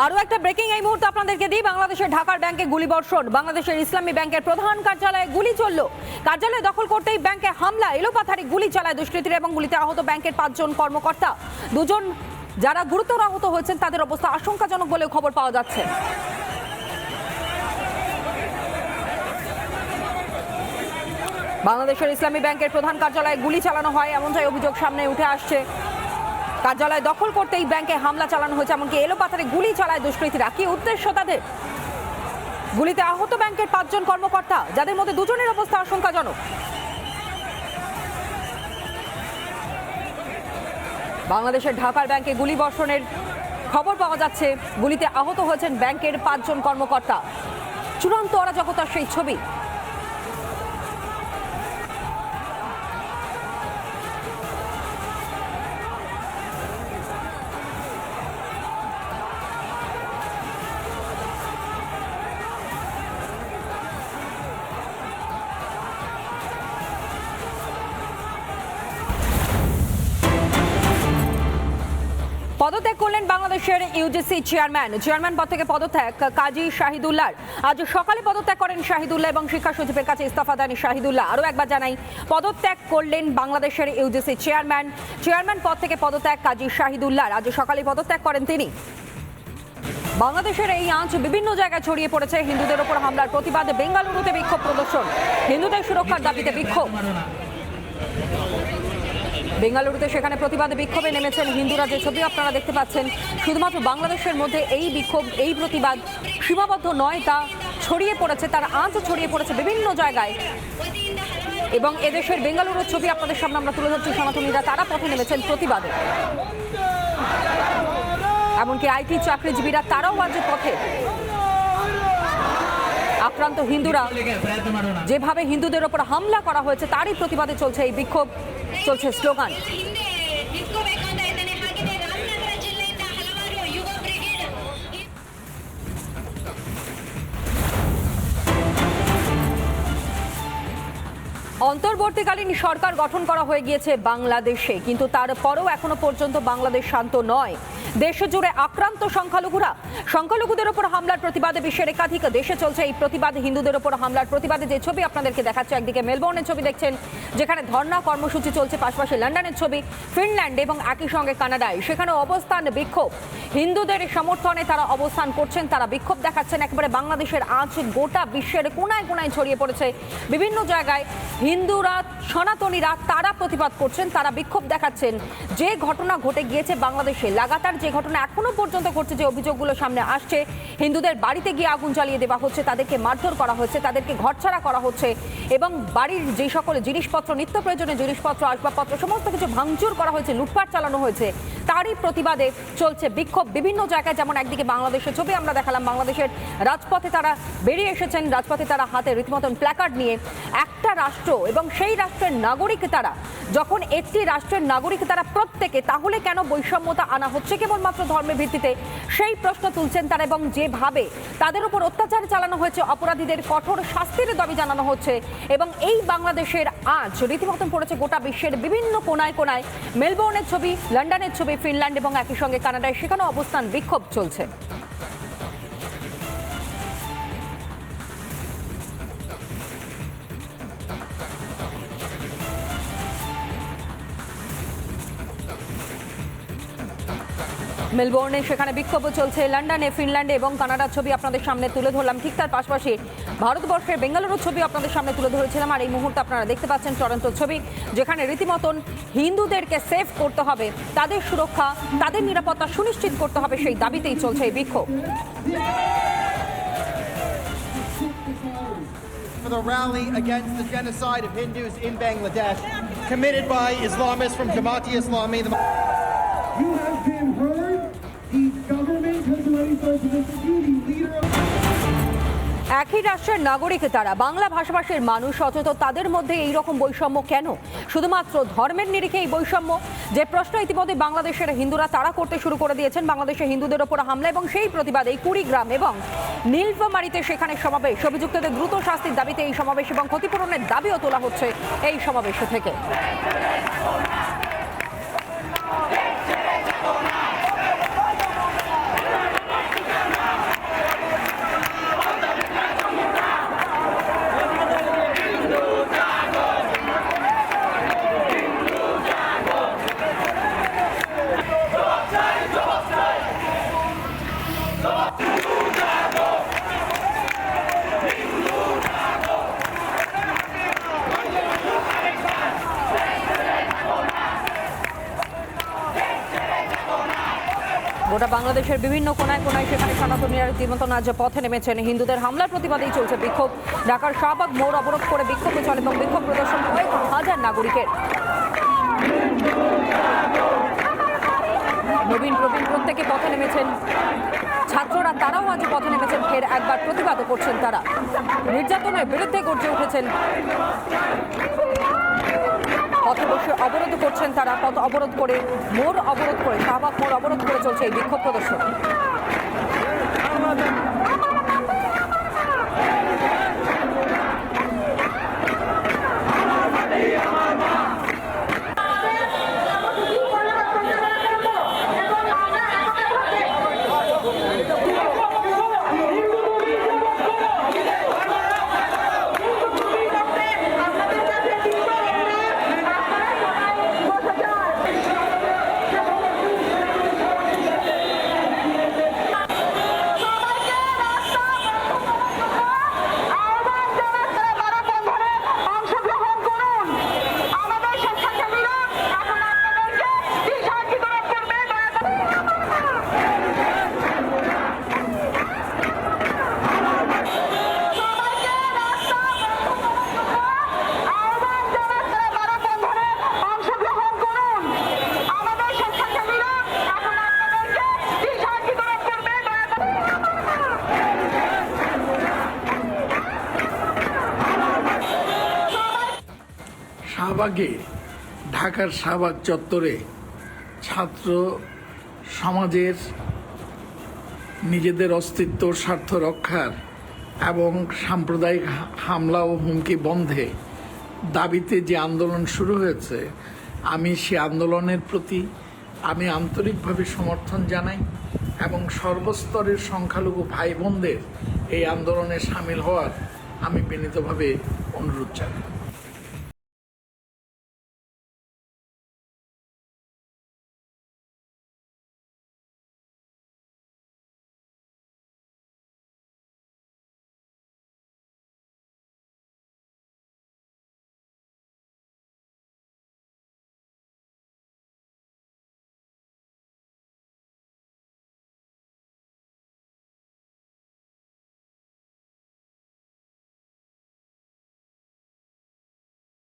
আরও একটা ব্রেকিং এই মুহূর্তে আপনাদেরকে দিই। বাংলাদেশের ঢাকার ব্যাংকে গুলিবর্ষণ। বাংলাদেশের ইসলামী ব্যাংকের প্রধান কার্যালয়ে গুলি চলল। কার্যালয় দখল করতেই ব্যাংকে হামলা, এলোপাথারি গুলি চালায় দুষ্কৃতীরা এবং গুলিতে আহত ব্যাংকের পাঁচজন কর্মকর্তা। দুজন যারা গুরুতর আহত হয়েছেন, তাদের অবস্থা আশঙ্কাজনক বলেও খবর পাওয়া যাচ্ছে। বাংলাদেশের ইসলামী ব্যাংকের প্রধান কার্যালয়ে গুলি চালানো হয়, এমনটাই অভিযোগ সামনে উঠে আসছে। কার্যালয় দখল করতেই ব্যাংকে হামলা চালানো হয়েছে, এমনকি এলোপাথারে গুলি চালায় দুষ্কৃতীরা। কি উদ্দেশ্য তাদের? গুলিতে আহত ব্যাংকের পাঁচজন কর্মকর্তা, যাদের মধ্যে দুজনের অবস্থা আশঙ্কাজনক। বাংলাদেশের ঢাকার ব্যাংকে গুলি বর্ষণের খবর পাওয়া যাচ্ছে, গুলিতে আহত হয়েছেন ব্যাংকের পাঁচজন কর্মকর্তা। চূড়ান্ত অরাজকতার সেই ছবি। পদত্যাগ করলেন বাংলাদেশের ইউজিসি চেয়ারম্যান চেয়ারম্যান পদ থেকে পদত্যাগ কাজী শাহিদুল্লাহ আজ সকালে পদত্যাগ করেন শাহিদুল্লাহ এবং শিক্ষা সচিবের কাছে ইস্তফা দেন শাহিদুল্লাহ। আরও একবার জানাই, পদত্যাগ করলেন বাংলাদেশের ইউজিসি চেয়ারম্যান চেয়ারম্যান পদ থেকে পদত্যাগ কাজী শাহিদুল্লাহ আজ সকালে পদত্যাগ করেন তিনি। বাংলাদেশের এই আঁচ বিভিন্ন জায়গায় ছড়িয়ে পড়েছে। হিন্দুদের ওপর হামলার প্রতিবাদে বেঙ্গালুরুতে বিক্ষোভ প্রদর্শন। হিন্দুদের সুরক্ষার দাবিতে বিক্ষোভ। বেঙ্গালুরুতে সেখানে প্রতিবাদে বিক্ষোভে নেমেছেন হিন্দুরা যে ছবি। আপনারা দেখতে পাচ্ছেন, শুধুমাত্র বাংলাদেশের মধ্যে এই বিক্ষোভ, এই প্রতিবাদ সীমাবদ্ধ নয়, তা ছড়িয়ে পড়েছে, তার আঁচ ছড়িয়ে পড়েছে বিভিন্ন জায়গায়। এবং এদেশের বেঙ্গালুরুর ছবি আপনাদের সামনে আমরা তুলে ধরছি, সনাতনীরা তারা পথে নেমেছেন প্রতিবাদে। এমনকি আইটি চাকরিজীবীরা তারাও আজ পথে। আক্রান্ত হিন্দুরা যেভাবে হিন্দুদের ওপর হামলা করা হয়েছে, তারই প্রতিবাদে চলছে এই বিক্ষোভ। চলছে স্লোগান। অন্তর্বর্তীকালীন সরকার গঠন করা হয়ে গিয়েছে বাংলাদেশে, কিন্তু তারপরেও এখনও পর্যন্ত বাংলাদেশ শান্ত নয়। দেশ জুড়ে আক্রান্ত সংখ্যালঘুরা। সংখ্যালঘুদের ওপর হামলার প্রতিবাদে বিশ্বের একাধিক দেশে চলছে এই প্রতিবাদ। হিন্দুদের ওপর হামলার প্রতিবাদে যে ছবি আপনাদেরকে দেখাচ্ছে, একদিকে মেলবোর্নের ছবি দেখছেন, যেখানে ধর্না কর্মসূচি চলছে, পাশাপাশি লন্ডনের ছবি, ফিনল্যান্ড এবং একই সঙ্গে কানাডায়। সেখানে অবস্থান বিক্ষোভ। হিন্দুদের সমর্থনে তারা অবস্থান করছেন, তারা বিক্ষোভ দেখাচ্ছেন। একেবারে বাংলাদেশের আঁচ গোটা বিশ্বের কোনায় কোনায় ছড়িয়ে পড়েছে। বিভিন্ন জায়গায় হিন্দুরা, সনাতনীরা, তারা প্রতিবাদ করছেন, তারা বিক্ষোভ দেখাচ্ছেন। যে ঘটনা ঘটে গিয়েছে বাংলাদেশে, লাগাতার যে ঘটনা এখনও পর্যন্ত ঘটছে, যে অভিযোগগুলো সামনে আসছে, হিন্দুদের বাড়িতে গিয়ে আগুন জ্বালিয়ে দেওয়া হচ্ছে, তাদেরকে মারধর করা হচ্ছে, তাদেরকে ঘরছাড়া করা হচ্ছে এবং বাড়ির যে সকল জিনিসপত্র, নিত্য প্রয়োজনীয় জিনিসপত্র, আসবাবপত্র, সমস্ত কিছু ভাঙচুর করা হয়েছে, লুটপাট চালানো হয়েছে, তারই প্রতিবাদে চলছে বিক্ষোভ বিভিন্ন জায়গায়, যেমন একদিকে বাংলাদেশের ছবি আমরা দেখালাম, বাংলাদেশের রাজপথে তারা বেরিয়ে এসেছেন, রাজপথে তারা হাতে রীতিমতন প্ল্যাকার্ড নিয়ে একটা রাষ্ট্র এবং সেই রাষ্ট্রের নাগরিক তারা, যখন একটি রাষ্ট্রের নাগরিক তারা প্রত্যেকে, তাহলে কেন বৈষম্যতা আনা হচ্ছে? কেবলমাত্র ধর্মের ভিত্তিতে সেই প্রশ্ন তুলছেন তারা এবং যেভাবে তাদের উপর অত্যাচার চালানো হয়েছে, অপরাধীদের কঠোর শাস্তির দাবি জানানো হচ্ছে এবং এই বাংলাদেশের আজ রীতিমতন পড়েছে গোটা বিশ্বের বিভিন্ন কোনায় কোনায় মেলবোর্নের ছবি, লন্ডনের ছবি, ফিনল্যান্ড এবং একই সঙ্গে কানাডায় সেখানেও অবস্থান বিক্ষোভ চলছে। মেলবোর্নে সেখানে বিক্ষোভ চলছে লন্ডনে, ফিনল্যান্ডে এবং কানাডার ছবি আপনাদের সামনে তুলে ধরলাম। ঠিক তার পাশাপাশি ভারতবর্ষের বেঙ্গালুরুর ছবি আপনাদের সামনে তুলে ধরেছিলাম আর এই মুহূর্তে আপনারা দেখতে পাচ্ছেন টরন্টো ছবি, যেখানে রীতিমতন হিন্দুদেরকে সেভ করতে হবে, তাদের সুরক্ষা, তাদের নিরাপত্তা সুনিশ্চিত করতে হবে সেই দাবিতেই চলছে এই বিক্ষোভ। The rally against the genocide of Hindus in Bangladesh committed by Islamists from Jamaati একই রাষ্ট্রের নাগরিক তারা। বাংলা ভাষাভাষীর মানুষ, অথচ তাদের মধ্যে এই রকম বৈষম্য কেন? শুধুমাত্র ধর্মের নিরিখে এই বৈষম্য? যে প্রশ্ন ইতিমধ্যে বাংলাদেশের হিন্দুরা তারা করতে শুরু করে দিয়েছেন, বাংলাদেশের হিন্দুদের ওপর হামলা এবং সেই প্রতিবাদে এই কুড়িগ্রাম এবং নীলফামারীতে সেখানে সমাবেশ। অভিযুক্তদের দ্রুত শাস্তির দাবিতে এই সমাবেশ এবং ক্ষতিপূরণের দাবিও তোলা হচ্ছে এই সমাবেশ থেকে। গোটা বাংলাদেশের বিভিন্ন কোনায় কোনায় সেখানে সনাতনীরা রীতিমতো আজ পথে নেমেছেন। হিন্দুদের হামলার প্রতিবাদেই চলছে বিক্ষোভ। ঢাকার শাহবাগ মোড় অবরোধ করে বিক্ষোভে চলে এবং বিক্ষোভ প্রদর্শন কয়েক হাজার নাগরিকের। নবীন, প্রবীণ প্রত্যেকে পথে নেমেছেন। ছাত্ররা তারাও আজ পথে নেমেছেন। ফের একবার প্রতিবাদও করছেন তারা। নির্যাতনের বিরুদ্ধে গর্জে উঠেছেন পথে অবরোধ করছেন তারা। পথ অবরোধ করে, মোড় অবরোধ করে, শাহবাগ মোড় অবরোধ করে চলছে এই বিক্ষোভ প্রদর্শন। শাহবাগে, ঢাকার শাহবাগ চত্বরে ছাত্র সমাজের নিজেদের অস্তিত্ব, স্বার্থ রক্ষার এবং সাম্প্রদায়িক হামলা ও হুমকি বন্ধে দাবিতে যে আন্দোলন শুরু হয়েছে, আমি সে আন্দোলনের প্রতি আমি আন্তরিকভাবে সমর্থন জানাই এবং সর্বস্তরের সংখ্যালঘু ভাই বোনদের এই আন্দোলনে সামিল হওয়ার আমি বিনীতভাবে অনুরোধ জানাই।